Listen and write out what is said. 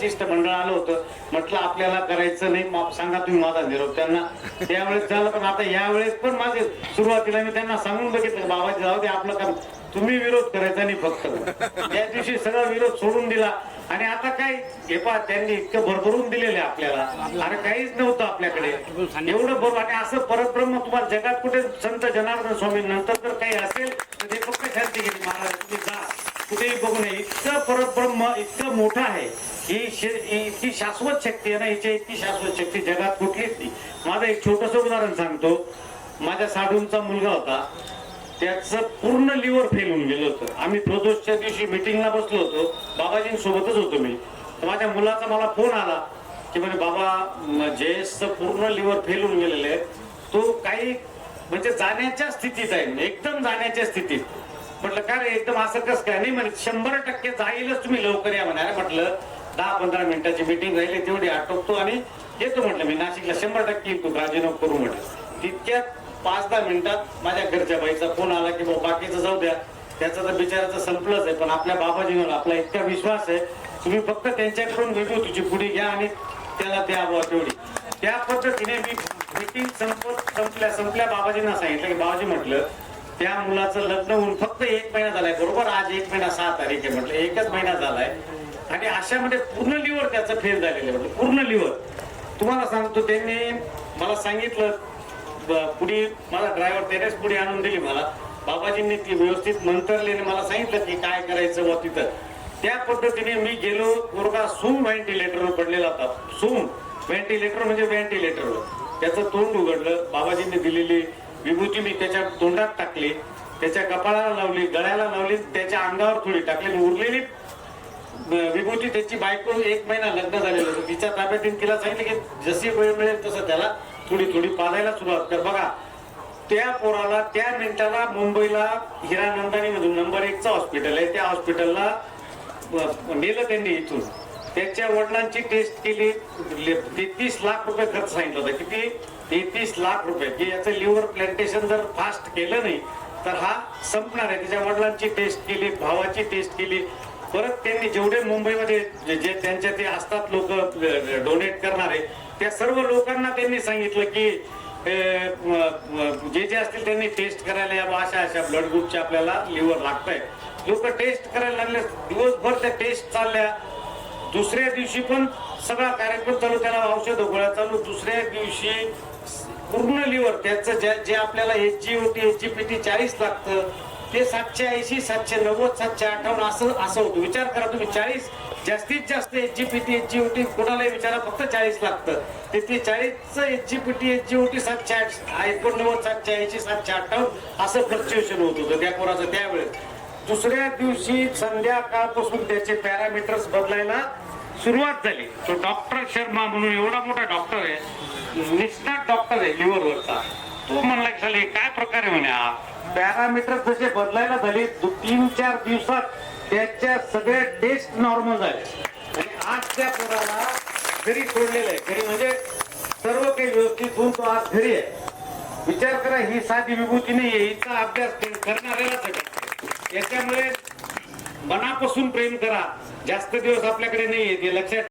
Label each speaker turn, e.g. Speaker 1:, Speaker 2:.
Speaker 1: शिष्टमंडळ आलं होतं. म्हटलं आपल्याला करायचं नाही मा- सांगा तुम्ही माझा निरोप त्यांना. त्यावेळेस झालं पण आता यावेळेस पण माझे सुरुवातीला मी त्यांना सांगून बघितलं बाबाजी जाऊ दे आपलं काम. तुम्ही विरोध करायचा नाही फक्त. त्या दिवशी सगळा विरोध सोडून दिला. आणि आता काय हे पहा त्यांनी इतकं भरभरून दिलेलं आपल्याला. अरे काहीच नव्हतं आपल्याकडे. एवढं बरोबर आणि असं परब्रह्म तुम्हाला जगात कुठे संत जनार्दन स्वामी नंतर जर काही असेल तर ते फक्त शांती गेली महाराज तुम्ही जा. कुठेही बघू नये. इतकं परब्रह्म इतकं मोठं आहे. ही इतकी शाश्वत शक्ती आहे ना हिच्या इतकी शाश्वत शक्ती जगात कुठलीच नाही. माझं एक छोटस उदाहरण सांगतो. माझ्या साडूंचा मुलगा होता. त्याचं पूर्ण लिव्हर फेल होऊन गेलं होतं. आम्ही प्रदोषच्या दिवशी मिटिंगला बसलो होतो. बाबाजींसोबतच होतो मी. माझ्या मुलाचा मला फोन आला की म्हणजे बाबा म- जयेशचं पूर्ण लिव्हर फेल होऊन गेलेलं आहे. तो काही म्हणजे जाण्याच्या स्थितीत आहे. एकदम जाण्याच्या स्थितीत. म्हटलं काय रे एकदम असं कसं काय? नाही म्हणे शंभर टक्के जाईलच तुम्ही लवकर या म्हणायला म्हटलं दहा पंधरा मिनिटाची मिटिंग राहिली तेवढी आटोपतो आणि येतो म्हटलं मी नाशिकला. शंभर टक्के येतो राजीनामा करू म्हटलं. तितक्या पाच दहा मिनिटात माझ्या घरच्या बाईचा फोन आला की बाबा बाकीचं जाऊ द्या. त्याचं तर बिचाराचं संपलंच आहे पण आपल्या बाबाजीवर आपला इतका विश्वास आहे. तुम्ही फक्त त्यांच्याकडून भेटू तुझी पुढी घ्या आणि त्याला द्या बाबा तेवढी. त्या पद्धतीने मी मिटिंग संपत संपल्या संपल्या बाबाजींना सांगितलं की बाबाजी म्हटलं त्या मुलाचं लग्न होऊन फक्त एक महिना झालाय बरोबर? आज एक महिना सहा तारीख आहे म्हटलं एकच महिना झालाय. आणि अशा म्हणजे पूर्ण लिव्हर त्याचं फेल झालेलं आहे म्हटलं पूर्ण लिव्हर तुम्हाला सांगतो त्यांनी मला सांगितलं पुढे मला ड्रायव्हर त्यानेच पुढे आणून दिली मला. बाबाजींनी ती व्यवस्थित मंतरली मला सांगितलं की काय करायचं व तिथं. त्या पद्धतीने मी गेलो बरोबर सूम व्हेंटिलेटरवर पडलेला होता. सूम. व्हेंटिलेटर म्हणजे व्हेंटिलेटरवर त्याचं तोंड उघडलं बाबाजींनी दिलेली विभूती मी त्याच्या तोंडात टाकली त्याच्या कपाळाला लावली गळ्याला लावली त्याच्या अंगावर थोडी टाकली उरलेली विभूती त्याची बायको एक महिना लग्न झालेलं होतं. तिच्या ताब्यात तिला सांगितलं की जशी वेळ मिळेल तसं त्याला थोडी थोडी पाजायला सुरुवात कर. बघा त्या पोराला त्या मिनिटाला मुंबईला हिरानंदानी मधून नंबर एकचं हॉस्पिटल आहे. त्या हॉस्पिटलला नेलं त्यांनी इथून. त्याच्या वडिलांची टेस्ट केली. तेहतीस लाख रुपये खर्च सांगितलं होता. किती? तेहतीस लाख रुपये. की याचं लिव्हर प्लॅन्टेशन जर फास्ट केलं नाही तर हा संपणार आहे. त्याच्या वडिलांची टेस्ट केली भावाची टेस्ट केली. परत त्यांनी जेवढे मुंबईमध्ये जे जे त्यांच्या ते असतात लोक डोनेट करणारे त्या सर्व लोकांना त्यांनी सांगितलं की जे जे असतील त्यांनी टेस्ट करायला या अशा अशा ब्लड ग्रुपचे आपल्याला लिव्हर लागतंय. लोक टेस्ट करायला लागले. दिवसभर त्या टेस्ट चालल्या. दुसऱ्या दिवशी पण सगळा कार्यक्रम चालू त्याला औषध गोळ्या चालू. दुसऱ्या दिवशी पूर्ण लिव्हर त्याचं जे जे आपल्याला एच जी ओटी एच जी पी टी चाळीस लागतं ते सातशे ऐंशी सातशे नव्वद सातशे अठ्ठावन्न असं असं होतं. विचार करा तुम्ही चाळीस जास्तीत जास्त H G P T H G O T कोणालाही विचारा फक्त चाळीस लागतं. ते ते चाळीसचं H G P T H G O T सातशे आठ एकोणनव्वद सातशे ऐंशी सातशे अठ्ठावन्न असं फ्लक्च्युएशन होत होतं त्या कोणाचं त्यावेळेस. दुसऱ्या दिवशी संध्याकाळपासून त्याचे पॅरामीटर्स बदलायला सुरुवात झाली. तो डॉक्टर शर्मा म्हणून एवढा मोठा डॉक्टर आहे निष्णात डॉक्टर आहे लिव्हरवरचा तो म्हणला झाले काय प्रकार आहे म्हणे हा? पॅरामीटर्स जसे बदलायला झाले तीन चार दिवसात त्याच्या सगळ्या टेस्ट नॉर्मल झाले. आणि आज त्या पोराला घरी सोडलेलं आहे. घरी म्हणजे सर्व काही व्यवस्थित होऊन तो आज घरी आहे. विचार करा ही साधी विभूती नाही हिचा अभ्यास करणाऱ्यालाच आहे याच्यामुळे मनापासून प्रेम करा. जास्त दिवस आपल्याकडे नाहीये ते लक्षात